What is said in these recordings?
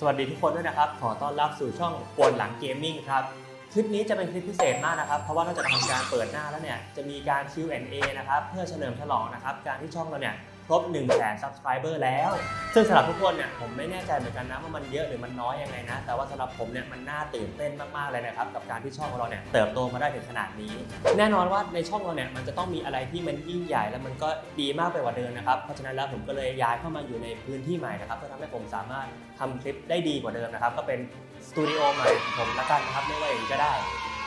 สวัสดีทุกคนด้วยนะครับ ขอต้อนรับสู่ช่องปวนหลังเกมมิ่งครับ คลิปนี้จะเป็นคลิปพิเศษมากนะครับ เพราะว่านอกจากทำการเปิดหน้าแล้วเนี่ย จะมีการ Q&A นะครับ เพื่อเฉลิมฉลองนะครับ การที่ช่องเราเนี่ย ครบ1 0 0 0 0แสน subscriber แล้ว ซึ่งสำหรับทุกคนเนี่ยผมไม่แน่ใจเหมือนกันนะว่ามันเยอะหรือมันน้อยยังไงนะ แต่ว่าสำหรับผมเนี่ยมันน่าตื่นเต้นมากๆเลยนะครับกับการที่ช่องของเราเนี่ยเติบโตมาได้ถึงขนาดนี้ แน่นอนว่าในช่องเราเนี่ยมันจะต้องมีอะไรที่มันยิ่งใหญ่แล้วมันก็ดีมากไปกว่าเดิมนะครับ เพราะฉะนั้นแล้วผมก็เลยย้ายเข้ามาอยู่ในพื้นที่ใหม่นะครับเพื่อทำให้ผมสามารถทำคลิปได้ดีกว่าเดิมนะครับก็เป็นสตูดิโอใหม่ของผมละกันนะครับไม่ว่าอย่างก็ได้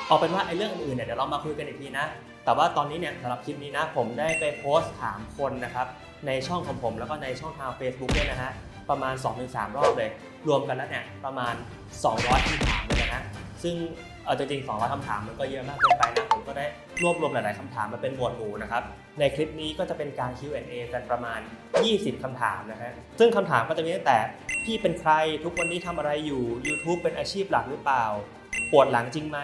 เอาเป็นว่าไอ้เรื่องอื่นเนี่ยเดี๋ยวเรามาคุยกันอีกทีนะ แต่ว่าตอนนี้เนี่ยสำหรับคลิปนี้นะผมได้ไปโพสต์ถามคนนะครับ ในช่องของผม แล้วก็ในช่องทาง Facebook ด้วยนะฮะ ประมาณ 2-3 รอบเลย รวมกันแล้วเนี่ยประมาณ 200คำถามเลยนะฮะ ซึ่งเออจริงๆ200คำถามมันก็เยอะมากเกินไปนะ ผมก็ได้รวบรวมหลาย ๆคำถามมาเป็นหมวดหมู่นะครับ ในคลิปนี้ก็จะเป็นการ Q&A กันประมาณ 20 คำถามนะฮะ ซึ่งคำถามก็จะมีตั้งแต่พี่เป็นใคร ทุกวันนี้ทำอะไรอยู่ YouTube เป็นอาชีพหลักหรือเปล่า ปวดหลังจริงไหม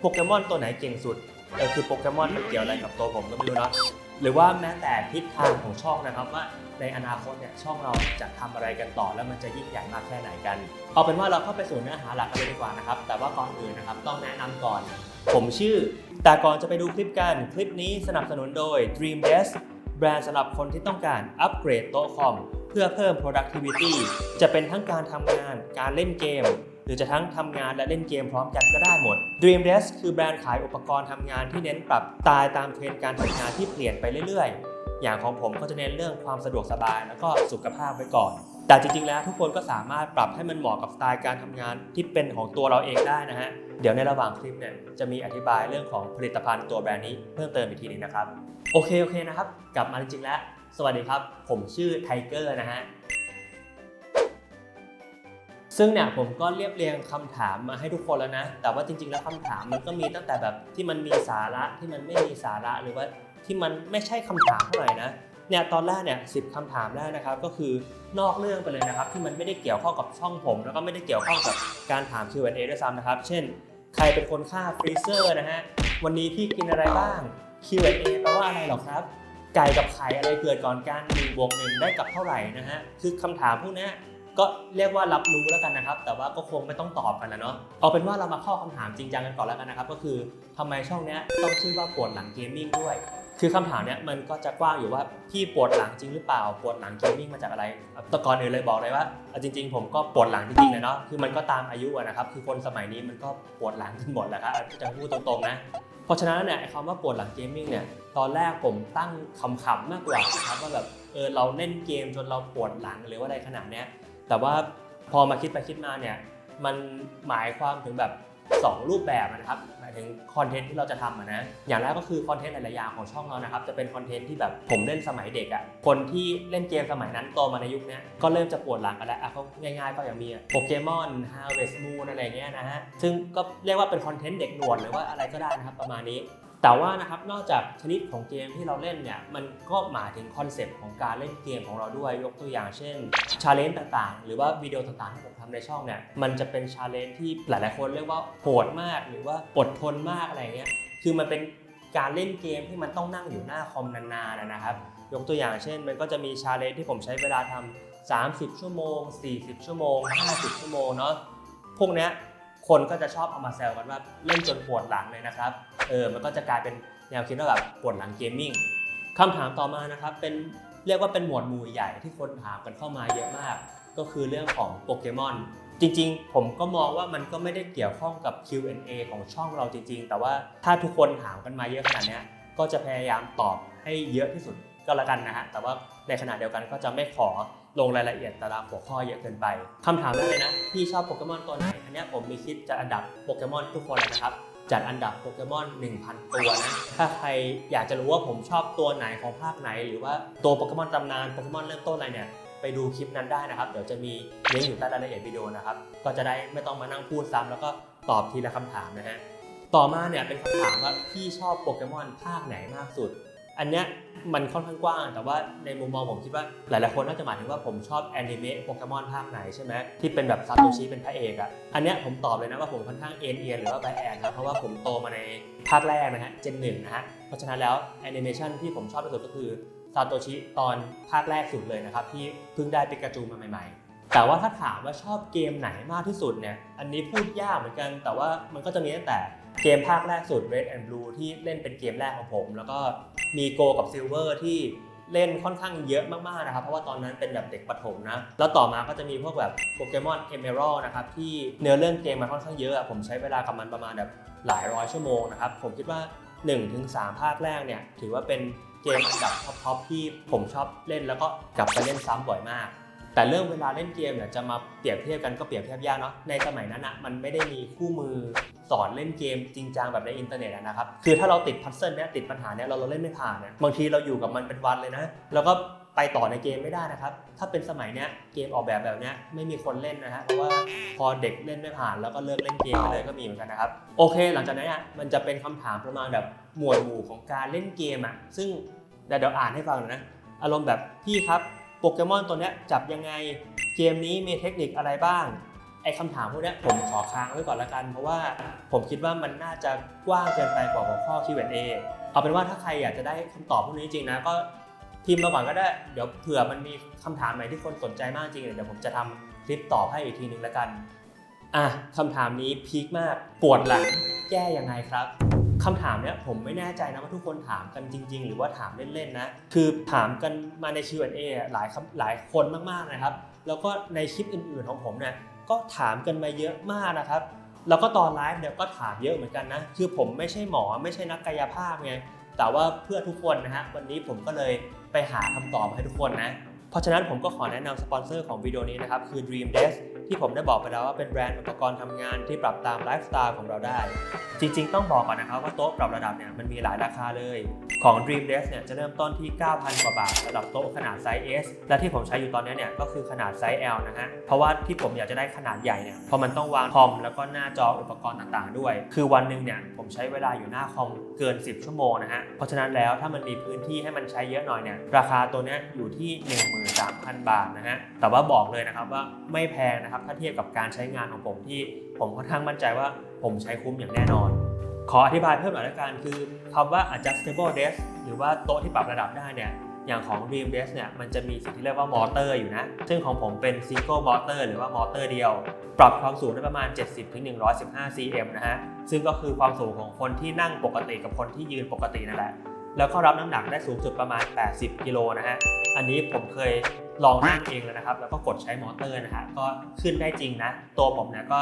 โปเกมอนตัวไหนเก่งสุดเออคือโปเกมอนมันเกี่ยวอะไรกับตัวผมก็ไม่รู้เนาะ หรือว่าแม้แต่ทิศทางของช่องนะครับว่าในอนาคตเนี่ยช่องเราจะทำอะไรกันต่อแล้วมันจะยิ่งใหญ่มากแค่ไหนกัน เอาเป็นว่าเราเข้าไปสู่เนื้อหาหลักกันเลยดีกว่านะครับ แต่ว่าก่อนอื่นนะครับต้องแนะนำก่อน ผมชื่อ แต่ก่อนจะไปดูคลิปกัน คลิปนี้สนับสนุนโดย Dream Desk แบรนด์สำหรับคนที่ต้องการอัปเกรดโต๊ะคอมเพื่อเพิ่ม productivity จะเป็นทั้งการทำงาน การเล่นเกม หรือจะทั้งทำงานและเล่นเกมพร้อมกันก็ได้หมด Dream Desk คือแบรนด์ขายอุปกรณ์ทำงานที่เน้นปรับตายตามเทรนด์การทำงานที่เปลี่ยนไปเรื่อยๆ อย่างของผมก็จะเน้นเรื่องความสะดวกสบายแล้วก็สุขภาพไว้ก่อน แต่จริงๆ แล้วทุกคนก็สามารถปรับให้มันเหมาะกับสไตล์การทำงานที่เป็นของตัวเราเองได้นะฮะเดี๋ยวในระหว่างคลิปเนี่ยจะมีอธิบายเรื่องของผลิตภัณฑ์ตัวแบรนด์นี้เพิ่มเติมอีกทีหนึงนะครับ โอเคโอเคนะครับ กลับมาจริงๆแล้ว สวัสดีครับ ผมชื่อไทเกอร์นะฮะ ซึ่งเนี่ยผมก็เรียบเรียงคำถามมาให้ทุกคนแล้วนะ แต่ว่าจริง ๆ แล้วคำถามมันก็มีตั้งแต่แบบที่มันมีสาระที่มันไม่มีสาระหรือว่าที่มันไม่ใช่คำถามเท่าไหร่นะเนี่ยตอนแรกเนี่ยสิบคำถามแรกนะครับ ก็คือนอกเรื่องไปเลยนะครับ ที่มันไม่ได้เกี่ยวข้องกับช่องผม แล้วก็ไม่ได้เกี่ยวข้องกับการถาม Q&A ด้วยซ้ำนะครับ เช่น ใครเป็นคนฆ่าฟรีเซอร์นะฮะวันนี้พี่กินอะไรบ้าง Q&A แปลว่าอะไรหรอครับไก่กับไข่อะไรเกิดก่อนกันหนึ่งบวกหนึ่งได้กับเท่าไหร่นะฮะคือคำถามพวกนี้ ก็เรียกว่ารับรู้แล้วกันนะครับ แต่ว่าก็คงไม่ต้องตอบกันแล้วเนาะเอาเป็นว่าเรามาข้าคำถามจริงจังกันก่อนแล้วกันนะครับ ก็คือทำไมช่องนี้ต้องชื่อว่าปวดหลังเกมมิ่งด้วย คือคำถามเนี้ยมันก็จะกว้างอยู่ว่าพี่ปวดหลังจริงหรือเปล่าปวดหลังเกมมิ่งมาจากอะไรแตะก่อนอื่นเลยบอกเลยว่าจริง ๆ ผมก็ปวดหลังจริงๆเลยเนาะคือมันก็ตามอายุนะครับคือคนสมัยนี้มันก็ปวดหลังกันหมดแหละครับจะพูดตรงๆนะเพราะฉะนั้นเนี่ยคำว่าปวดหลังเกมมิ่งเนี่ยตอนแรกผมตั้งคำๆมากกว่านะครับว่าแบบเออเราเล่นเกมจนเราปวดหลังหรือว่าอะไรขนาดเนี้ย แต่ว่าพอมาคิดไปคิดมาเนี่ยมันหมายความถึงแบบ 2 รูปแบบนะครับหมายถึงคอนเทนต์ที่เราจะทำนะอย่างแรกก็คือคอนเทนต์หลายๆอย่างของช่องเรานะครับจะเป็นคอนเทนต์ที่แบบผมเล่นสมัยเด็กอะ่ะคนที่เล่นเกมสมัยนั้นโตมาในยุคนี้ก็เริ่มจะปวดหลังกันแล้วอะก็ง่ายๆก็อย่างมีโปเกมอน Harvest Moon อะไรเงี้ยนะฮะซึ่งก็เรียกว่าเป็นคอนเทนต์เด็กหนวดหรือว่าอะไรก็ได้นะครับประมาณนี้ แต่ว่านะครับนอกจากชนิดของเกมที่เราเล่นเนี่ยมันก็หมายถึงคอนเซปต์ของการเล่นเกมของเราด้วยยกตัวอย่างเช่นชาเลนจ์ต่างๆ หรือว่าวิดีโอต่างๆที่ผมทำในช่องเนี่ยมันจะเป็นชาเลนจ์ที่หลายๆคนเรียกว่าโหดมากหรือว่าอดทนมากอะไรเงี้ยคือมันเป็นการเล่นเกมที่มันต้องนั่งอยู่หน้าคอมนานๆนะครับ ยกตัวอย่างเช่น มันก็จะมีชาเลนจ์ที่ผมใช้เวลาทำ30 ชั่วโมง 40 ชั่วโมง 50 ชั่วโมงเนาะพวกเนี้ย คนก็จะชอบเอามาแซวกันว่าเล่นจนปวดหลังเลยนะครับ เออ มันก็จะกลายเป็นแนวคิดว่าแบบปวดหลังเกมมิ่งคำถามต่อมานะครับ เป็นเรียกว่าเป็นหมวดหมู่ใหญ่ที่คนถามกันเข้ามาเยอะมาก ก็คือเรื่องของโปเกมอน จริงๆ ผมก็มองว่ามันก็ไม่ได้เกี่ยวข้องกับ Q&A ของช่องเราจริง ๆ แต่ว่าถ้าทุกคนถามกันมาเยอะขนาดนี้ก็จะพยายามตอบให้เยอะที่สุดก็แล้วกันนะฮะ แต่ว่าในขณะเดียวกันก็จะไม่ขอ ลงรายละเอียดแต่ละหัวข้อเยอะเกินไปคำถามแรกเลยนะ พี่ชอบโปเกมอนตัวไหน อันนี้ผมมีคิดจะอันดับโปเกมอนทุกคนเลยนะครับ จัดอันดับโปเกมอน 1,000 ตัวนะ ถ้าใครอยากจะรู้ว่าผมชอบตัวไหนของภาคไหน หรือว่าตัวโปเกมอนตำนานโปเกมอนเริ่มต้นอะไรเนี่ยไปดูคลิปนั้นได้นะครับ เดี๋ยวจะมีลิงก์อยู่ใต้รายละเอียดวิดีโอนะครับ ก็จะได้ไม่ต้องมานั่งพูดซ้ำแล้วก็ตอบทีละคำถามนะฮะ ต่อมาเนี่ยเป็นคำถามว่าพี่ชอบโปเกมอนภาคไหนมากสุด อันเนี้ยมันค่อนข้างกว้าง แต่ว่าในมุมมองผมคิดว่าหลายๆคนน่าจะหมายถึงว่าผมชอบแอนิเมะโปเกมอนภาคไหนใช่ไหมที่เป็นแบบซาโตชิเป็นพระเอกอะอันเนี้ยผมตอบเลยนะว่าผมค่อนข้างเอ็นเอียนหรือว่าไบแอนนะเพราะว่าผมโตมาในภาคแรกนะฮะเจนหนึ่งนะฮะเพราะฉะนั้นแล้วแอนิเมชันที่ผมชอบที่สุดก็คือซาโตชิตอนภาคแรกสุดเลยนะครับที่เพิ่งได้ปิกาจูมาใหม่ ๆแต่ว่าถ้าถามว่าชอบเกมไหนมากที่สุดเนี่ย อันนี้พูดยากเหมือนกัน แต่ว่ามันก็จะมีตั้งแต่ เกมภาคแรกสุด Red and Blue ที่เล่นเป็นเกมแรกของผม แล้วก็มี Go กับ Silver ที่เล่นค่อนข้างเยอะมากๆนะครับ เพราะว่าตอนนั้นเป็นแบบเด็กประถมนะ แล้วต่อมาก็จะมีพวกแบบโปเกมอนเอเมอรัลนะครับ ที่เนื้อเรื่องเกมมันค่อนข้างเยอะอะผมใช้เวลากับมันประมาณแบบหลายร้อยชั่วโมงนะครับ ผมคิดว่า 1-3 ภาคแรกเนี่ย ถือว่าเป็นเกมอันดับท็อปๆที่ผมชอบเล่นแล้วก็กลับไปเล่นซ้ำบ่อยมาก แต่เรื่องเวลาเล่นเกมเนี่ยจะมาเปรียบเทียบกันก็เปรียบเทียบยากเนาะในสมัยนั้นอะมันไม่ได้มีคู่มือสอนเล่นเกมจริงจังแบบในอินเทอร์เน็ตนะครับคือถ้าเราติดพัซเซิลเนี่ยติดปัญหาเนี่ยเราเราเล่นไม่ผ่านเนี่ยบางทีเราอยู่กับมันเป็นวันเลยนะแล้วก็ไปต่อในเกมไม่ได้นะครับ ถ้าเป็นสมัยเนี้ยเกมออกแบบแบบเนี้ยไม่มีคนเล่นนะฮะ เพราะว่าพอเด็กเล่นไม่ผ่านแล้วก็เลิกเล่นเกมไปเลยก็มีเหมือนกันนะครับ โอเค หลังจากนั้นอะมันจะเป็นคำถามประมาณแบบหมวดหมู่ของการเล่นเกมอะ ซึ่งเดี๋ยวเดี๋ยวอ่านให้ฟังหน่อยนะ อารมณ์แบบพี่ครับ โปเกมอนตัวนี้จับยังไง เกมนี้มีเทคนิคอะไรบ้าง ไอ้คำถามพวกนี้ผมขอค้างไว้ก่อนละกัน เพราะว่าผมคิดว่ามันน่าจะกว้างเกินไปกว่าหัวข้อ Q&A เอาเป็นว่าถ้าใครอยากจะได้คำตอบพวกนี้จริงนะก็พิมพ์มาก่อนก็ได้ เดี๋ยวเผื่อมันมีคำถามไหนที่คนสนใจมากจริง เดี๋ยวผมจะทำคลิปตอบให้อีกทีนึงละกัน อะคำถามนี้พีคมากปวดหลังแก้ยังไงครับ คำถามเนี้ยผมไม่แน่ใจนะว่าทุกคนถามกันจริง ๆ หรือว่าถามเล่นๆนะคือถามกันมาใน Q&A อะหลายหลายคนมากๆนะครับ แล้วก็ในคลิปอื่นๆของผมเนี่ยก็ถามกันมาเยอะมากนะครับแล้วก็ตอนไลฟ์เนี่ยก็ถามเยอะเหมือนกันนะ คือผมไม่ใช่หมอไม่ใช่นักกายภาพไง แต่ว่าเพื่อทุกคนนะฮะ วันนี้ผมก็เลยไปหาคำตอบมาให้ทุกคนนะ เพราะฉะนั้นผมก็ขอแนะนำสปอนเซอร์ของวิดีโอนี้นะครับคือ Dream Desk ที่ผมได้บอกไปแล้วว่าเป็นแบรนด์อุปกรณ์ทำงานที่ปรับตามไลฟ์สไตล์ของเราได้ จริงๆ ต้องบอกก่อนนะครับว่าโต๊ะปรับระดับเนี่ยมันมีหลายราคาเลยของ Dream Desk เนี่ยจะเริ่มต้นที่ 9,000 กว่าบาทสำหรับโต๊ะขนาดไซส์ S และที่ผมใช้อยู่ตอนนี้เนี่ยก็คือขนาดไซส์ L นะฮะ เพราะว่าที่ผมอยากจะได้ขนาดใหญ่เนี่ยเพราะมันต้องวางคอมแล้วก็หน้าจออุปกรณ์ต่างๆ ด้วย คือวันหนึ่งเนี่ยผมใช้เวลาอยู่หน้าคอมเกิน 10 ชั่วโมงนะฮะ เพราะฉะนั้นแล้วถ้ามันมีพื้นที่ให้มันใช้เยอะหน่อยเนี่ยราคาตัวนี้อยู่ที่13,000 บาทนะฮะ แต่ว่าบอกเลยนะครับว่าไม่แพงนะครับ ถ้าเทียบกับการใช้งานของผมที่ผมค่อนข้างมั่นใจว่าผมใช้คุ้มอย่างแน่นอน ขออธิบายเพิ่มหน่อยละกันคือคำว่า adjustable desk หรือว่าโต๊ะที่ปรับระดับได้เนี่ยอย่างของ Dream Desk เนี่ยมันจะมีสิ่งที่เรียกว่ามอเตอร์อยู่นะ ซึ่งของผมเป็น single motor หรือว่ามอเตอร์เดียว ปรับความสูงได้ประมาณ 70-115 cm นะฮะ ซึ่งก็คือความสูงของคนที่นั่งปกติกับคนที่ยืนปกตินั่นแหละ แล้วก็รับน้ำหนักได้สูงสุดประมาณ 80 กิโลนะฮะ อันนี้ผมเคยลองนั่งเองแล้วนะครับ แล้วก็กดใช้มอเตอร์นะฮะ ก็ขึ้นได้จริงนะ ตัวผมเนี่ยก็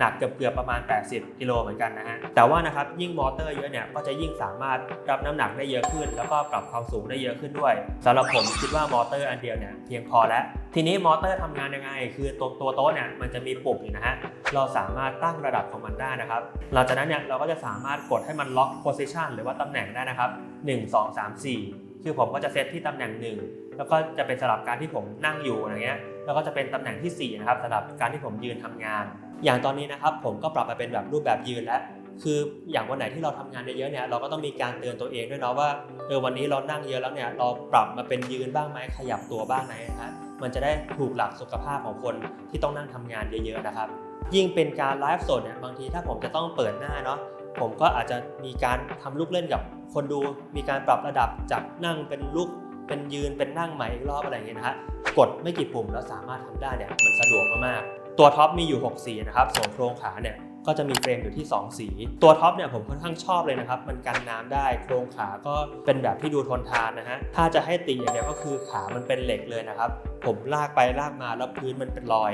หนักเกือบๆประมาณ 80 กิโลเหมือนกันนะฮะ แต่ว่านะครับยิ่งมอเตอร์เยอะเนี่ยก็จะยิ่งสามารถรับน้ำหนักได้เยอะขึ้น แล้วก็ปรับความสูงได้เยอะขึ้นด้วยสำหรับผมคิดว่ามอเตอร์อันเดียวเนี่ยเพียงพอแล้ว ทีนี้มอเตอร์ทำงานยังไง คือตัวตัวโต๊ะเนี่ยมันจะมีปุ่มอยู่นะฮะ เราสามารถตั้งระดับของมันได้นะครับ หลังจากนั้นเนี่ยเราก็จะสามารถกดให้มันล็อกโพซิชันหรือว่าตำแหน่งได้นะครับ 1 2 3 4 คือผมก็จะเซตที่ตำแหน่ง 1แล้วก็จะเป็นสำหรับการที่ผมนั่งอยู่อะไรเงี้ย แล้วก็จะเป็นตำแหน่งที่4นะครับสำหรับการที่ผมยืนทำงาน อย่างตอนนี้นะครับผมก็ปรับมาเป็นแบบรูปแบบยืนแล้วคืออย่างวันไหนที่เราทำงานเยอะเนี่ยเราก็ต้องมีการเตือนตัวเองด้วยเนาะว่าเออวันนี้เรานั่งเยอะแล้วเนี่ยเราปรับมาเป็นยืนบ้างไหมขยับตัวบ้างไหมนะฮะมันจะได้ถูกหลักสุขภาพของคนที่ต้องนั่งทำงานเยอะๆนะครับ ยิ่งเป็นการไลฟ์สดเนี่ยบางทีถ้าผมจะต้องเปิดหน้าเนาะผมก็อาจจะมีการทำลูกเล่นกับคนดู มีการปรับระดับจากนั่งเป็นลุกเป็นยืนเป็นนั่งใหม่อีกรอบอะไรอย่างเงี้ยนะฮะกดไม่กี่ปุ่มแล้วสามารถทำได้เนี่ยมันสะดวกมากๆ ตัวท็อปมีอยู่ 6 สีนะครับ ส่วนโครงขาเนี่ยก็จะมีเฟรมอยู่ที่ 2 สี ตัวท็อปเนี่ยผมค่อนข้างชอบเลยนะครับ มันกันน้ำได้ โครงขาก็เป็นแบบที่ดูทนทานนะฮะ ถ้าจะให้ติอย่างเดียวก็คือขามันเป็นเหล็กเลยนะครับ ผมลากไปลากมาแล้วพื้นมันเป็นรอย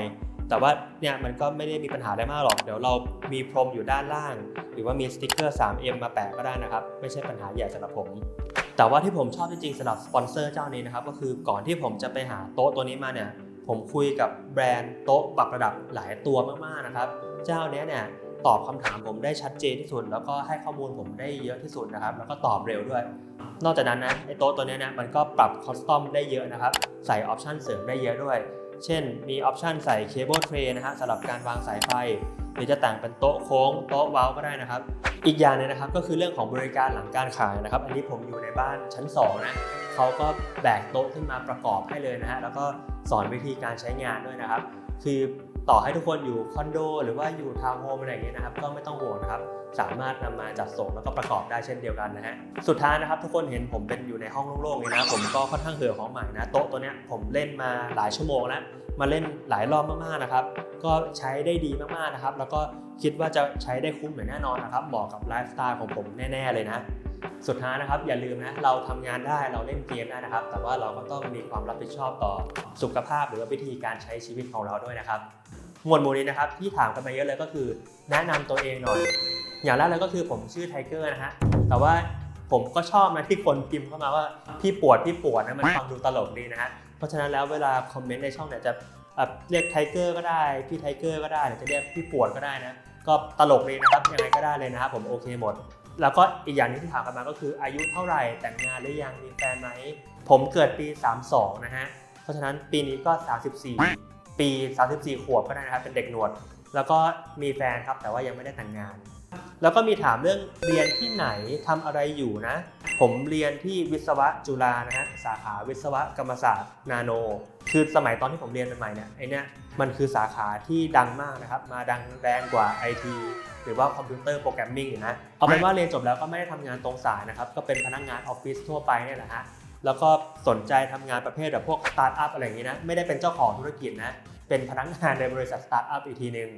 แต่ว่าเนี่ยมันก็ไม่ได้มีปัญหาอะไรมากหรอก เดี๋ยวเรามีพรมอยู่ด้านล่าง หรือว่ามีสติกเกอร์ 3M มาแปะก็ได้นะครับ ไม่ใช่ปัญหาใหญ่สำหรับผมแต่ว่าที่ผมชอบจริงๆสำหรับสปอนเซอร์เจ้านี้นะครับก็คือก่อนที่ผมจะไปหาโต๊ะตัวนี้มาเนี่ย ผมคุยกับแบรนด์โต๊ะปรับระดับหลายตัวมากๆนะครับ เจ้าเนี้ยเนี่ยตอบคำถามผมได้ชัดเจนที่สุด แล้วก็ให้ข้อมูลผมได้เยอะที่สุดนะครับ แล้วก็ตอบเร็วด้วย นอกจากนั้นนะไอโต๊ะตัวเนี้ยเนี่ยมันก็ปรับคอสตอมได้เยอะนะครับ ใส่ออปชันเสริมได้เยอะด้วย เช่น มีออปชันใส่เคเบิลเทรนะฮะสำหรับการวางสายไฟหรือจะแต่งเป็นโต๊ะโค้งโต๊ะเว้าก็ได้นะครับ อีกอย่างนึงนะครับก็คือเรื่องของบริการหลังการขายนะครับ อันนี้ผมอยู่ในบ้านชั้น2นะเขาก็แบกโต๊ะขึ้นมาประกอบให้เลยนะฮะแล้วก็ สอนวิธีการใช้งานด้วยนะครับ คือต่อให้ทุกคนอยู่คอนโด หรือว่าอยู่ทาวน์โฮมอะไรอย่างเงี้ยนะครับ ก็ไม่ต้องห่วงนะครับ สามารถนำมาจัดส่งแล้วก็ประกอบได้เช่นเดียวกันนะฮะ สุดท้ายนะครับทุกคนเห็นผมเป็นอยู่ในห้องโล่งๆเลยนะ ผมก็ค่อนข้างเหือของใหม่นะ โต๊ะตัวเนี้ยผมเล่นมาหลายชั่วโมงแล้ว มาเล่นหลายรอบมากๆนะครับ ก็ใช้ได้ดีมากๆนะครับ แล้วก็คิดว่าจะใช้ได้คุ้มอย่างแน่นอนนะครับ เหมาะกับไลฟ์สไตล์ของผมแน่ ๆเลยนะ สุดท้ายนะครับอย่าลืมนะเราทำงานได้เราเล่นเกมได้นะครับ แต่ว่าเราก็ต้องมีความรับผิดชอบต่อสุขภาพ หรือว่าวิธีการใช้ชีวิตของเราด้วยนะครับ หมวดหมู่นี้นะครับที่ถามกันมาเยอะเลยก็คือ แนะนำตัวเองหน่อย อย่างแรกเลยก็คือผมชื่อไทเกอร์นะฮะแต่ว่าผมก็ชอบนะที่คนพิมพ์เข้ามาว่าพี่ปวดพี่ปวดนะมันฟังดูตลกดีนะฮะเพราะฉะนั้นแล้วเวลาคอมเมนต์ในช่องเนี่ยจะเอ่อเรียกไทเกอร์ก็ได้พี่ไทเกอร์ก็ได้หรือจะเรียกพี่ปวดก็ได้นะก็ตลกดีนะครับยังไงก็ได้เลยนะครับผมโอเคหมด แล้วก็อีกอย่างนึงที่ถามกันมาก็คืออายุเท่าไหร่แต่งงานหรือยังมีแฟนไหม ผมเกิดปี 32 นะฮะ เพราะฉะนั้นปีนี้ก็ 34 ปี 34 ขวบก็ได้นะครับเป็นเด็กหนวด แล้วก็มีแฟนครับแต่ว่ายังไม่ได้แต่งงาน แล้วก็มีถามเรื่องเรียนที่ไหนทำอะไรอยู่นะ ผมเรียนที่วิศวะจุฬานะฮะสาขาวิศวกรรมศาสตร์นาโน คือสมัยตอนที่ผมเรียนใหม่เนี่ยไอเนี้ยมันคือสาขาที่ดังมากนะครับ มาดังแรงกว่า IT หรือว่าคอมพิวเตอร์โปรแกรมมิ่งอยู่นะเอาเป็นว่าเรียนจบแล้วก็ไม่ได้ทำงานตรงสายนะครับก็เป็นพนักงานออฟฟิศทั่วไปเนี่ยแหละฮะแล้วก็สนใจทำงานประเภทแบบพวกสตาร์ทอัพอะไรอย่างนี้นะไม่ได้เป็นเจ้าของธุรกิจนะเป็นพนักงานในบริษัทสตาร์ทอัพอีกทีหนึ่ง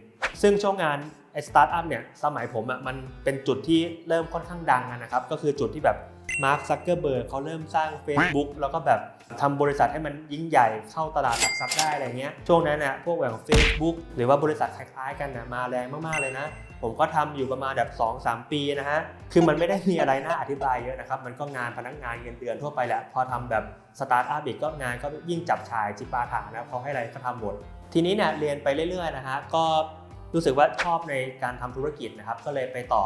ซึ่งช่วงงานไอสตาร์ทอัพเนี่ยสมัยผมอะมันเป็นจุดที่เริ่มค่อนข้างดังนะครับ ก็คือจุดที่แบบมาร์คซักเกอร์เบิร์กเขาเริ่มสร้าง Facebook แล้วก็แบบทำบริษัทให้มันยิ่งใหญ่เข้าตลาดหลักทรัพย์ได้อะไรเงี้ยช่วงนั้นน่ะพวกแบบ Facebook หรือว่าบริษัทคล้ายๆกันนะมาแรงมากๆเลยนะ ผมก็ทำอยู่ประมาณแบบ 2-3 ปีนะฮะ คือมันไม่ได้มีอะไรน่าอธิบายเยอะนะครับ มันก็งานพนักงานเงินเดือนทั่วไปแหละ พอทำแบบสตาร์ทอัพอีกก็งานก็ยิ่งจับฉายจิปาถานะเขาให้อะไรก็ทำหมดทีนี้เนี่ยเรียนไปเรื่อยๆนะฮะก็ รู้สึกว่าชอบในการทำธุรกิจนะครับ ก็เลยไปต่อ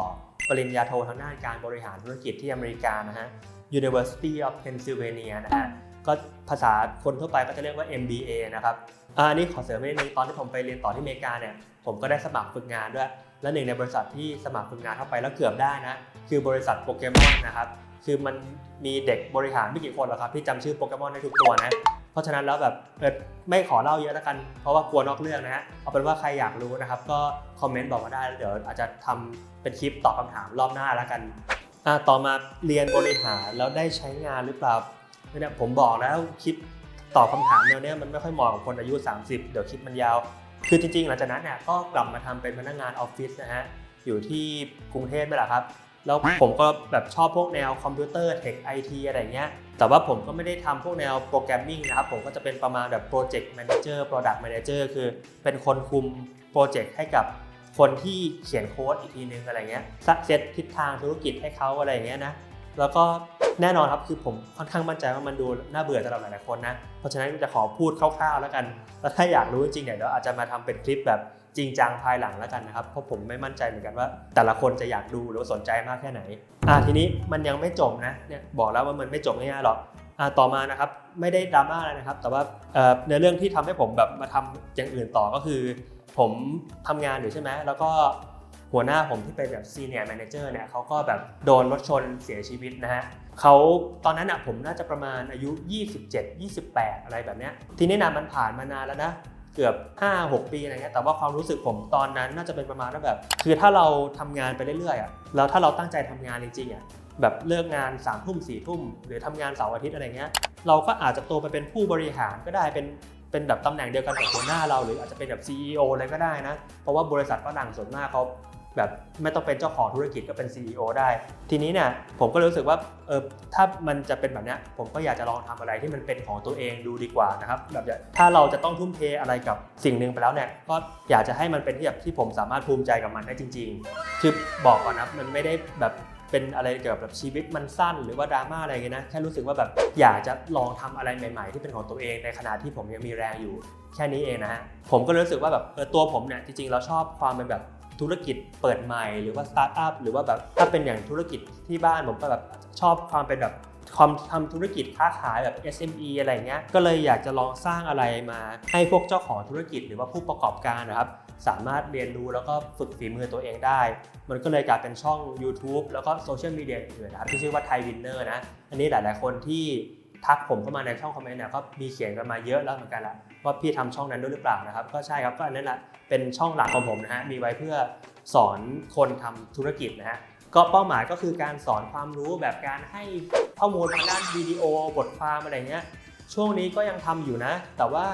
ปริญญาโททางด้านการบริหารธุรกิจที่อเมริกานะฮะ University of Pennsylvania นะฮะก็ภาษาคนทั่วไปก็จะเรียกว่า MBA นะครับอ่าอันนี้ขอเสริมนิดนึงตอนที่ผมไปเรียนต่อที่อเมริกาเนี่ยผมก็ได้สมัครฝึกงานด้วย และหนึ่งในบริษัทที่สมัครฝึกงานเข้าไปแล้วเกือบได้นะคือบริษัทโปเกมอนนะครับคือมันมีเด็กบริหารไม่กี่คนหรอกครับที่จำชื่อโปเกมอนได้ทุกตัวนะ เพราะฉะนั้นแล้วแบบเออไม่ขอเล่าเยอะแล้วกัน เพราะว่ากลัวนอกเรื่องนะฮะเอาเป็นว่าใครอยากรู้นะครับ ก็คอมเมนต์บอกมาได้แล้วเดี๋ยวอาจจะทำเป็นคลิปตอบคำถามรอบหน้าแล้วกันอะต่อมาเรียนบริหารแล้วได้ใช้งานหรือเปล่าเนี่ยผมบอกแล้วคลิปตอบคำถามแนวเนี้ยมันไม่ค่อยเหมาะกับคนอายุ 30 เดี๋ยวคลิปมันยาว คือจริงๆหลังจากนั้นเนี่ยก็กลับมาทำเป็นพนักงานออฟฟิศนะฮะอยู่ที่กรุงเทพนี่แหละครับ แล้วผมก็แบบชอบพวกแนวคอมพิวเตอร์เทคไอทีอะไรเงี้ย แต่ว่าผมก็ไม่ได้ทำพวกแนวโปรแกรมมิ่งนะครับ ผมก็จะเป็นประมาณแบบโปรเจกต์แมเนเจอร์โปรดักต์แมเนเจอร์คือเป็นคนคุมโปรเจกต์ให้กับคนที่เขียนโค้ดอีกทีนึงอะไรเงี้ยเซตทิศทางธุรกิจให้เขาอะไรเงี้ยนะแล้วก็แน่นอนครับคือผมค่อนข้างมั่นใจว่ามันดูน่าเบื่อสำหรับหลายๆคนนะ เพราะฉะนั้นจะขอพูดคร่าวๆแล้วกัน แล้วถ้าอยากรู้จริงๆเนี่ยเดี๋ยวอาจจะมาทำเป็นคลิปแบบ จริงจังภายหลังแล้วกันนะครับเพราะผมไม่มั่นใจเหมือนกันว่า แต่ละคนจะอยากดูหรือสนใจมากแค่ไหนอ่าทีนี้มันยังไม่จบนะเนี่ยบอกแล้วว่ามันไม่จบง่ายๆหรอกอ่าต่อมานะครับไม่ได้ดราม่าเลยนะครับ แต่ว่าเอ่อในเรื่องที่ทำให้ผมแบบมาทำอย่างอื่นต่อก็คือ ผมทำงานอยู่ใช่ไหมแล้วก็หัวหน้าผมที่เป็นแบบซีเนียร์แมเนเจอร์เนี่ยเขาก็แบบโดนรถชนเสียชีวิตนะฮะเขาตอนนั้นอะผมน่าจะประมาณอายุ 27 28 อะไรแบบเนี้ยทีนี้นานมันผ่านมานานแล้วนะ เกือบ 5-6 ปีอะไรเงี้ยแต่ว่าความรู้สึกผมตอนนั้นน่าจะเป็นประมาณว่าแบบ คือถ้าเราทำงานไปเรื่อยๆอะแล้วถ้าเราตั้งใจทำงานจริงๆอะแบบเลิกงาน3ามทุ่มสี่ทุ่มหรือทำงานเสาร์อาทิตย์อะไรเงี้ยเราก็อาจจะโตไปเป็นผู้บริหารก็ได้เป็นเป็นแบบตำแหน่งเดียวกันกับหัวหน้าเรา หรืออาจจะเป็นแบบ CEO อะไรก็ได้นะ เพราะว่าบริษัทฝรั่งส่วนมากเขา แบบไม่ต้องเป็นเจ้าของธุรกิจก็เป็น CEO ได้ ทีนี้เนี่ยผมก็รู้สึกว่าเออถ้ามันจะเป็นแบบเนี้ยผมก็อยากจะลองทำอะไรที่มันเป็นของตัวเองดูดีกว่านะครับแบบถ้าเราจะต้องทุ่มเทอะไรกับสิ่งหนึ่งไปแล้วเนี่ยก็อยากจะให้มันเป็นที่แบบที่ผมสามารถภูมิใจกับมันได้จริง ๆ คือบอกก่อนนะมันไม่ได้แบบเป็นอะไรเกี่ยวกับแบบชีวิตมันสั้นหรือว่าดราม่าอะไรอย่างเงี้ยนะแค่รู้สึกว่าแบบอยากจะลองทำอะไรใหม่ๆ ที่เป็นของตัวเองในขณะที่ผมยังมีแรงอยู่ แค่นี้เองนะฮะผมก็รู้สึกว่าแบบเออตัวผมเนี่ยจริงๆเราชอบความเป็นแบบ ธุรกิจเปิดใหม่หรือว่าสตาร์ทอัพหรือว่าแบบถ้าเป็นอย่างธุรกิจที่บ้านผมก็แบบชอบความเป็นแบบความทำธุรกิจค้าขายแบบ SME อะไรเงี้ย ก็เลยอยากจะลองสร้างอะไรมาให้พวกเจ้าของธุรกิจหรือว่าผู้ประกอบการนะครับ สามารถเรียนรู้แล้วก็ฝึกฝีมือตัวเองได้ มันก็เลยกลายเป็นช่อง YouTube แล้วก็โซเชียลมีเดียอื่นนะครับที่ชื่อว่าไทยวินเนอร์นะ อันนี้หลาย ๆ คนที่ ทักผมเข้ามาในช่องคอมเมนต์เนี่ยก็มีเขียนกันมาเยอะแล้วเหมือนกันละว่าพี่ทำช่องนั้นด้วยหรือเปล่านะครับ ก็ใช่ครับก็อันนั้นแหละเป็นช่องหลักของผมนะฮะมีไว้เพื่อสอนคนทำธุรกิจนะฮะก็เป้าหมายก็คือการสอนความรู้แบบการให้ข้อมูลทางด้านวิดีโอบทความอะไรเงี้ยช่วงนี้ก็ยังทำอยู่นะ แต่ว่า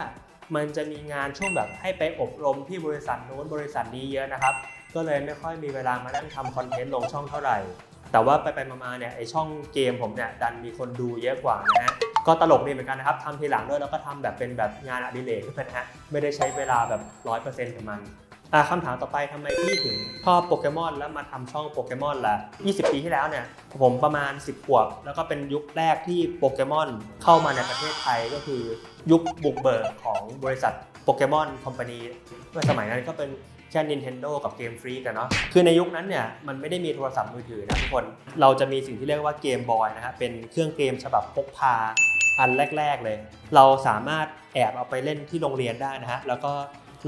มันจะมีงานช่วงแบบให้ไปอบรมที่บริษัทโน้นบริษัทนี้เยอะนะครับ ก็เลยไม่ค่อยมีเวลามานั่งทำคอนเทนต์ลงช่องเท่าไหร่ แต่ว่าไปไปมาๆเนี่ยไอช่องเกมผมเนี่ยดันมีคนดูเยอะกว่านะฮะก็ตลกดีเหมือนกันนะครับทำทีหลังด้วยแล้วก็ทำแบบเป็นแบบงานอดิเรกขึ้นไปนะฮะไม่ได้ใช้เวลาแบบร้อยเปอร์เซ็นต์กับมันอะคำถามต่อไปทำไมพี่ถึงชอบโปเกมอนแล้วมาทำช่องโปเกมอนล่ะ 20 ปีที่แล้วเนี่ยผมประมาณ 10 ขวบ แล้วก็เป็นยุคแรกที่โปเกมอนเข้ามาในประเทศไทยก็คือยุคบุกเบิกของบริษัทโปเกมอนคอมพานีเมื่อสมัยนั้นก็เป็น แค่ Nintendo กับเกมฟรีกันเนาะคือในยุคนั้นเนี่ยมันไม่ได้มีโทรศัพท์มือถือนะทุกคนเราจะมีสิ่งที่เรียกว่าเกมบอยนะฮะเป็นเครื่องเกมฉบับพกพาอันแรก ๆเลย เราสามารถแอบเอาไปเล่นที่โรงเรียนได้นะฮะแล้วก็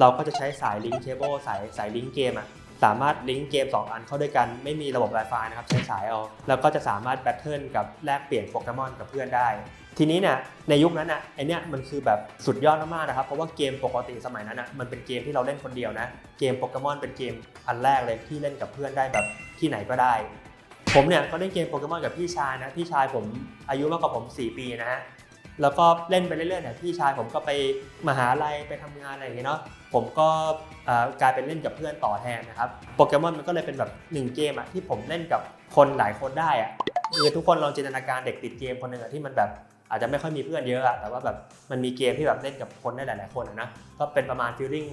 เราก็จะใช้สายลิงก์เคเบิลสายสายลิงก์เกมอะสามารถลิงก์เกม 2 อันเข้าด้วยกัน ไม่มีระบบ Wi-Fi นะครับใช้สายเอา แล้วก็จะสามารถแบทเทิลกับแลกเปลี่ยนโปเกมอนกับเพื่อนได้ ทีนี้เนี่ยในยุคนั้นอะไอเนี้ยมันคือแบบสุดยอดมากๆนะครับ เพราะว่าเกมปกติสมัยนั้นอะมันเป็นเกมที่เราเล่นคนเดียวนะ เกมโปเกมอนเป็นเกมอันแรกเลยที่เล่นกับเพื่อนได้แบบที่ไหนก็ได้ ผมเนี่ยก็เล่นเกมโปเกมอนกับพี่ชายนะพี่ชายผมอายุมากกว่าผม 4 ปีนะฮะแล้วก็เล่นไปเรื่อยๆเนี่ยพี่ชายผมก็ไปมหาลัยไปทำงานอะไรอย่างเงี้ยเนาะผมก็กลายเป็นเล่นกับเพื่อนต่อแทนนะครับโปเกมอนมันก็เลยเป็นแบบหนึ่งเกมอะที่ผมเล่นกับคนหลายคนได้อะคือทุกคนลองจินตนาการเด็กติดเกมคนหนึ่งอะที่มันแบบ อาจจะไม่ค่อยมีเพื่อนเยอะอะแต่ว่าแบบมันมีเกมที่แบบเล่นกับคนได้หลายๆคนนะก็เป็นประมาณฟีลลิ่ง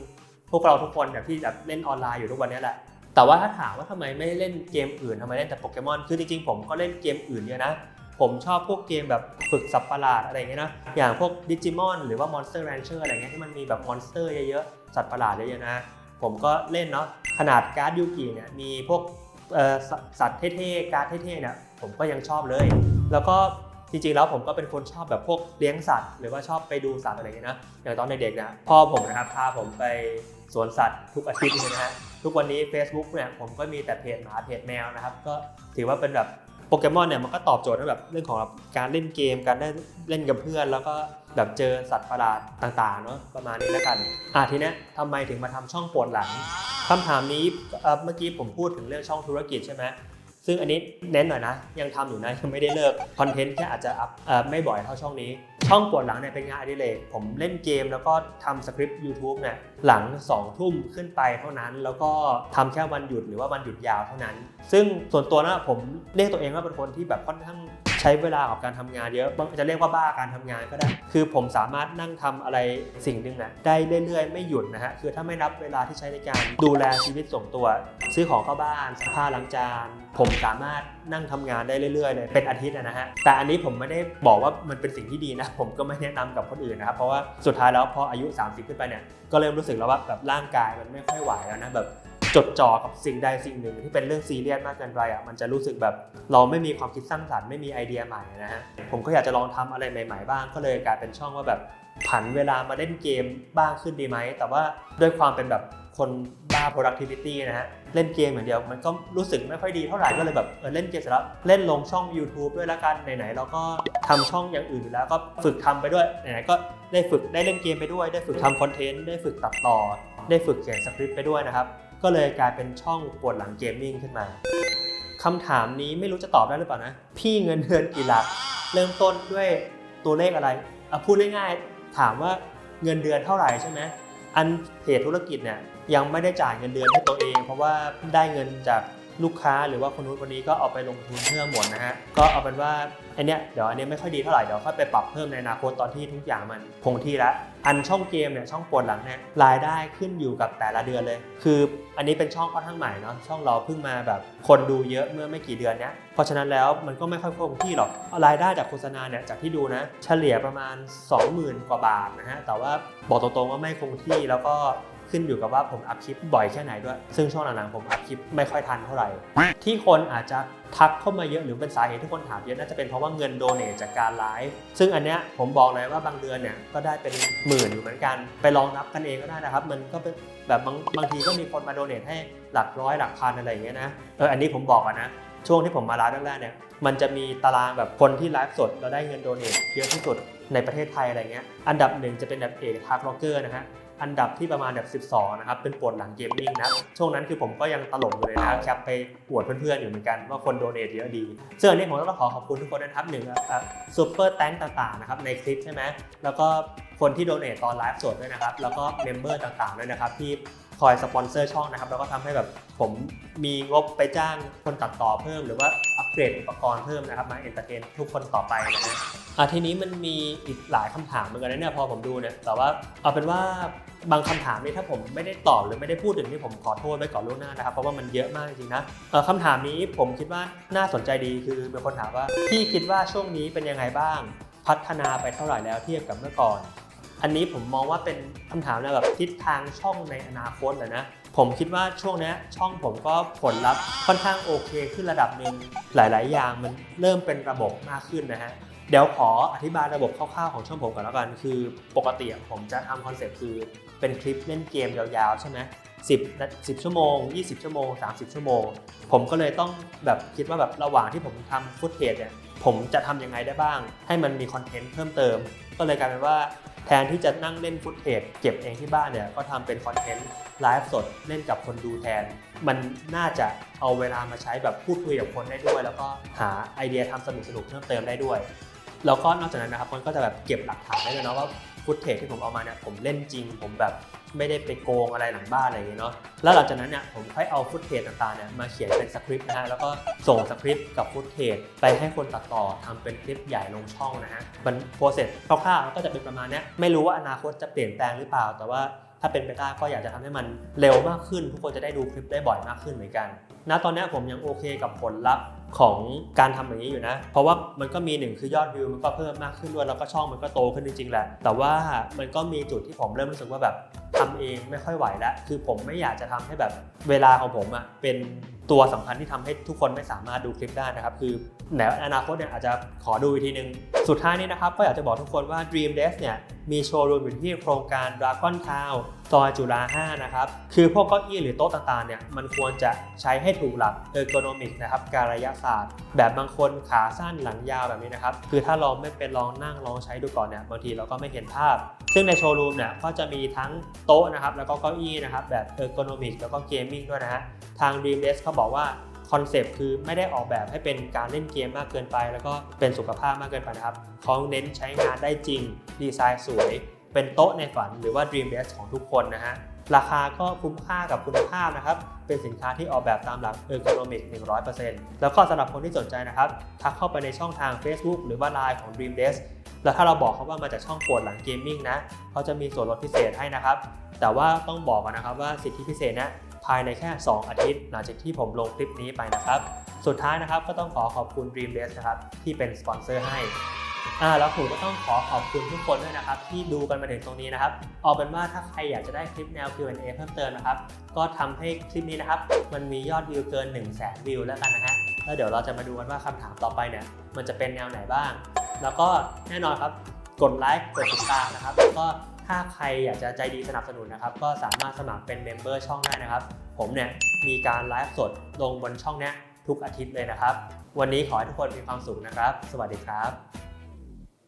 พวกเราทุกคนแบบที่แบบเล่นออนไลน์อยู่ทุกวันนี้แหละแต่ว่าถ้าถามว่าทำไมไม่เล่นเกมอื่นทำไมเล่นแต่โปเกมอนคือจริงๆผมก็เล่นเกมอื่นเยอะนะผมชอบพวกเกมแบบฝึกสับประหลาดอะไรเงี้ยนะ อย่างพวกดิจิมอนหรือว่า Monster Rancher ออะไรเงี้ยที่มันมีแบบมอนสเตอร์เยอะๆ สัตว์ประหลาดเยอะๆนะ ผมก็เล่นเนาะ ขนาดการ์ดยูกิเนี่ยมีพวกสัตว์เท่ๆ การ์ดเท่ๆเนี่ยผมก็ยังชอบเลย แล้วก็ จริงๆแล้วผมก็เป็นคนชอบแบบพวกเลี้ยงสัตว์ หรือว่าชอบไปดูสัตว์อะไรอย่างเงี้ยนะอย่างตอนเด็กๆนี่ยพ่อผมนะครับพาผมไปสวนสัตว์ทุกอาทิตย์เลยนะฮะทุกวันนี้ Facebook เนี่ยผมก็มีแต่เพจหมาเพจแมวนะครับก็ถือว่าเป็นแบบโปเกมอนเนี่ยมันก็ตอบโจทย์ในแบบเรื่องของแบบการเล่นเกมการได้เล่นกับเพื่อน แล้วก็แบบเจอสัตว์ประหลาดต่างๆเนาะประมาณนี้แล้วกันอะทีนี้ทำไมถึงมาทำช่องปวดหลังคำถามนี้เมื่อกี้ผมพูดถึงเรื่องช่องธุรกิจใช่ไหม ซึ่งอันนี้เน้นหน่อยนะ ยังทำอยู่นะ ยังไม่ได้เลิกคอนเทนต์แค่อาจจะอัพไม่บ่อยเท่าช่องนี้ ช่องปวดหลังเนี่ยเป็นงานอดิเรกผมเล่นเกมแล้วก็ทำสคริปต์ YouTube เนี่ยหลัง 2 ทุ่มขึ้นไปเท่านั้น แล้วก็ทำแค่วันหยุดหรือว่าวันหยุดยาวเท่านั้น ซึ่งส่วนตัวนะผมเรียกตัวเองว่าเป็นคนที่แบบค่อนข้าง ใช้เวลากับการทำงานเยอะบางจะเรียกว่าบ้าการทำงานก็ได้ คือผมสามารถนั่งทำอะไรสิ่งหนึ่งนะได้เรื่อยๆ ไม่หยุดนะฮะคือถ้าไม่นับเวลาที่ใช้ในการดูแลชีวิตส่วนตัว ซื้อของเข้าบ้านซักผ้าล้างจาน ผมสามารถนั่งทำงานได้เรื่อยๆเลยเป็นอาทิตย์นะฮะแต่อันนี้ผมไม่ได้บอกว่ามันเป็นสิ่งที่ดีนะ ผมก็ไม่แนะนำกับคนอื่นนะครับเพราะว่าสุดท้ายแล้วพออายุ 30 ขึ้นไปเนี่ยก็เริ่มรู้สึกแล้วว่าแบบร่างกายมันไม่ค่อยไหวแล้วนะแบบ จดจ่อกับสิ่งใดสิ่งหนึ่งที่เป็นเรื่องซีเรียสมากเกินไปอะมันจะรู้สึกแบบเราไม่มีความคิดสร้างสรรค์ไม่มีไอเดียใหม่นะฮะผมก็อยากจะลองทำอะไรใหม่ ๆ บ้างก็เลยกลายเป็นช่องว่าแบบผันเวลามาเล่นเกมบ้างขึ้นดีไหม แต่ว่าด้วยความเป็นแบบคนบ้า productivity นะฮะ เล่นเกมอย่างเดียวมันก็รู้สึกไม่ค่อยดีเท่าไหร่ก็เลยแบบเออเล่นเกมเสร็จแล้วเล่นลงช่อง YouTube ด้วยละกันไหนๆเราก็ทำช่องอย่างอื่นอยู่แล้วก็ฝึกทำไปด้วยไหนๆก็ได้ฝึกได้เล่นเกมไปด้วย ได้ฝึกทำคอนเทนต์ได้ฝึกตัดต่อ ได้ฝึกเขียนสคริปต์ไปด้วยนะครับ ก็เลยกลายเป็นช่องปวดหลังเกมมิ่งขึ้นมาคำถามนี้ไม่รู้จะตอบได้หรือเปล่านะ พี่เงินเดือนกี่หลัก เริ่มต้นด้วยตัวเลขอะไรอะพูดง่ายๆ ถามว่าเงินเดือนเท่าไหร่ใช่ไหมอันเพจธุรกิจเนี่ยยังไม่ได้จ่ายเงินเดือนให้ตัวเอง เพราะว่าได้เงินจากลูกค้าหรือว่าคนนู้นคนนี้ก็เอาไปลงทุนเพื่อหมดนะฮะ ก็เอาเป็นว่าอันเนี้ยเดี๋ยวอันเนี้ยไม่ค่อยดีเท่าไหร่เดี๋ยวค่อยไปปรับเพิ่มในอนาคตตอนที่ทุกอย่างมันคงที่แล้ว อันช่องเกมเนี่ยช่องปวดหลังเนี่ยรายได้ขึ้นอยู่กับแต่ละเดือนเลย คืออันนี้เป็นช่องค่อนข้างใหม่เนาะช่องเราเพิ่งมาแบบคนดูเยอะเมื่อไม่กี่เดือนเนี้ยเพราะฉะนั้นแล้วมันก็ไม่ค่อยคงที่หรอกรายได้จากโฆษณาเนี่ยจากที่ดูนะ เฉลี่ยประมาณ 20,000 กว่าบาทนะฮะแต่ว่าบอกตรงๆว่าไม่คงที่แล้วก็ ขึ้นอยู่กับว่าผมอัพคลิปบ่อยแค่ไหนด้วย ซึ่งช่วงหลังๆผมอัพคลิปไม่ค่อยทันเท่าไหร่ ที่คนอาจจะทักเข้ามาเยอะหรือเป็นสาเหตุที่คนถามเยอะน่าจะเป็นเพราะว่าเงินโดเนทจากการไลฟ์ซึ่งอันเนี้ยผมบอกเลยว่าบางเดือนเนี่ยก็ได้เป็นหมื่นอยู่เหมือนกัน ไปลองนับกันเองก็ได้นะครับ มันก็เป็นแบบบางบางทีก็มีคนมาโดเนทให้หลักร้อยหลักพันอะไรอย่างเงี้ยนะเอออันนี้ผมบอกก่อนนะช่วงที่ผมมาไลฟ์แรกๆเนี่ย มันจะมีตารางแบบคนที่ไลฟ์สดแล้วได้เงินโดเนทเยอะที่สุดในประเทศไทยอะไรเงี้ย อันดับหนึ่งจะเป็นแบบเอกฮาร์ล็อกเกอร์นะฮะ อันดับที่ประมาณแบบ 12 นะครับ เป็นปวดหลังเกมมิ่งนะ ช่วงนั้นคือผมก็ยังตลกอยู่เลยนะแคปไปปวดเพื่อนๆอยู่เหมือนกันว่าคนโดเนทเยอะดีซึ่งอันนี้ผมต้องขอขอบคุณทุกคนนะครับหนึ่งซูเปอร์แตงต่างๆนะครับในคลิปใช่ไหมแล้วก็คนที่โดเนทตอนไลฟ์สดด้วยนะครับ แล้วก็เมมเบอร์ต่างๆด้วยนะครับที่ คอยสปอนเซอร์ช่องนะครับแล้วก็ทำให้แบบผมมีงบไปจ้างคนตัดต่อเพิ่ม หรือว่าอัปเกรดอุปกรณ์เพิ่มนะครับมาเอนเตอร์เทนทุกคนต่อไปนะอะทีนี้มันมีอีกหลายคำถามเหมือนกันนะเนี่ยพอผมดูเนี่ยแต่ว่าเอาเป็นว่าบางคำถามนี้ถ้าผมไม่ได้ตอบหรือไม่ได้พูดถึงนี่ผมขอโทษไว้ก่อนล่วงหน้านะครับ เพราะว่ามันเยอะมากจริงๆนะคำถามนี้ผมคิดว่าน่าสนใจดีคือมีคนถามว่าพี่คิดว่าช่วงนี้เป็นยังไงบ้าง พัฒนาไปเท่าไหร่แล้วเทียบกับเมื่อก่อน อันนี้ผมมองว่าเป็นคำถามในแบบทิศทางช่องในอนาคตแหละนะ ผมคิดว่าช่วงนี้ช่องผมก็ผลลัพธ์ค่อนข้างโอเคขึ้นระดับหนึ่งหลาย ๆ อย่างมันเริ่มเป็นระบบมากขึ้นนะฮะเดี๋ยวขออธิบายระบบคร่าวๆของช่องผมก่อนแล้วกัน คือปกติผมจะทำคอนเซ็ปต์คือเป็นคลิปเล่นเกมยาวๆ ใช่ไหม10นา10ชั่วโมง 20 ชั่วโมง 30 ชั่วโมง ผมก็เลยต้องแบบคิดว่าแบบระหว่างที่ผมทำฟุตเทจเนี่ยผมจะทำยังไงได้บ้าง ให้มันมีคอนเทนต์เพิ่มเติม ก็เลยกลายเป็นว่าแทนที่จะนั่งเล่นฟุตเทจเก็บเองที่บ้านเนี่ยก็ทำเป็นคอนเทนต์ไลฟ์สดเล่นกับคนดูแทน มันน่าจะเอาเวลามาใช้แบบพูดคุยกับคนได้ด้วย แล้วก็หาไอเดียทำสนุกสนุกเพิ่มเติมได้ด้วย แล้วก็นอกจากนั้นนะครับมันก็จะแบบเก็บหลักฐานได้เลยเนาะว่า ฟุตเทจที่ผมเอามาเนี่ยผมเล่นจริง ผมแบบไม่ได้ไปโกงอะไรหลังบ้านอะไรอย่างเงี้ยเนาะแล้วหลังจากนั้นเนี่ยผมค่อยเอาฟุตเทจต่างๆเนี่ยมาเขียนเป็นสคริปต์นะฮะแล้วก็ส่งสคริปต์กับฟุตเทจไปให้คนตัดต่อทำเป็นคลิปใหญ่ลงช่องนะฮะมันโปรเซสคร่าวๆก็จะเป็นประมาณเนี้ยไม่รู้ว่าอนาคตจะเปลี่ยนแปลงหรือเปล่า แต่ว่าถ้าเป็นไปได้ก็อยากจะทำให้มันเร็วมากขึ้น ทุกคนจะได้ดูคลิปได้บ่อยมากขึ้นเหมือนกันณตอนนี้ผมยังโอเคกับผลลัพธ์ ของการทำอย่างนี้อยู่นะ เพราะว่ามันก็มีหนึ่งคือยอดวิวมันก็เพิ่มมากขึ้นด้วยแล้วก็ช่องมันก็โตขึ้นจริงๆแหละ แต่ว่ามันก็มีจุดที่ผมเริ่มรู้สึกว่าแบบทำเองไม่ค่อยไหวแล้ว คือผมไม่อยากจะทำให้แบบเวลาของผมอะเป็นตัวสำคัญที่ทำให้ทุกคนไม่สามารถดูคลิปได้นะครับ คือ ในอนาคตเนี่ยอาจจะขอดูอีกทีนึง สุดท้ายนี้นะครับ ก็อยากจะบอกทุกคนว่า Dream Desk เนี่ยมีโชว์รูมอยู่ที่โครงการ Dragon Town ซอยจุฬา5นะครับ คือพวกเก้าอี้หรือโต๊ะต่างๆเนี่ยมันควรจะใช้ให้ถูกหลักเออร์โกนมิกนะครับการระยะศาสตร์ แบบบางคนขาสั้นหลังยาวแบบนี้นะครับ คือถ้าลองไม่เป็นลองนั่งลองใช้ดูก่อนเนี่ยบางทีเราก็ไม่เห็นภาพ ซึ่งในโชว์รูมเนี่ยก็จะมีทั้งโต๊ะนะครับแล้วก็เก้าอี้นะครับแบบเออร์โกนมิกแล้วก็เกมมิ่งด้วยนะฮะทาง Dream Desk เขาบอกว่า คอนเซปต์คือไม่ได้ออกแบบให้เป็นการเล่นเกมมากเกินไป แล้วก็เป็นสุขภาพมากเกินไปนะครับเขาเน้นใช้งานได้จริง ดีไซน์สวย เป็นโต๊ะในฝันหรือว่า Dream Best ของทุกคนนะฮะราคาก็คุ้มค่ากับคุณภาพนะครับ เป็นสินค้าที่ออกแบบตามหลัก Ergonomic 100%แล้วก็สำหรับคนที่สนใจนะครับ ทักเข้าไปในช่องทาง Facebook หรือว่า Line ของ Dream Desk แล้วถ้าเราบอกเขาว่ามาจากช่องปวดหลังเกมมิ่งนะเขาจะมีส่วนลดพิเศษให้นะครับ แต่ว่าต้องบอกก่อนนะครับว่าสิทธิพิเศษนะ ภายในแค่ 2 อาทิตย์หลังจากที่ผมลงคลิปนี้ไปนะครับ สุดท้ายนะครับก็ต้องขอขอบคุณ Dream Desk นะครับที่เป็นสปอนเซอร์ให้อ่าแล้วผมก็ต้องขอขอบคุณทุกคนด้วยนะครับ ที่ดูกันมาถึงตรงนี้นะครับ เอาเป็นว่าถ้าใครอยากจะได้คลิปแนว Q&A เพิ่มเติมนะครับ ก็ทำให้คลิปนี้นะครับ มันมียอดวิวเกิน 1 0 0 0 0แสนวิวแล้วกันนะฮะแล้วเดี๋ยวเราจะมาดูกันว่าคำถามต่อไปเนี่ยมันจะเป็นแนวไหนบ้าง แล้วก็แน่นอนครับกดไลค์กดติดตามนะครับแล้วก็ ถ้าใครอยากจะใจดีสนับสนุนนะครับ ก็สามารถสมัครเป็นเมมเบอร์ช่องได้นะครับ ผมเนี่ยมีการไลฟ์สดลงบนช่องเนี้ยทุกอาทิตย์เลยนะครับ วันนี้ขอให้ทุกคนมีความสุขนะครับ สวัสดีครับ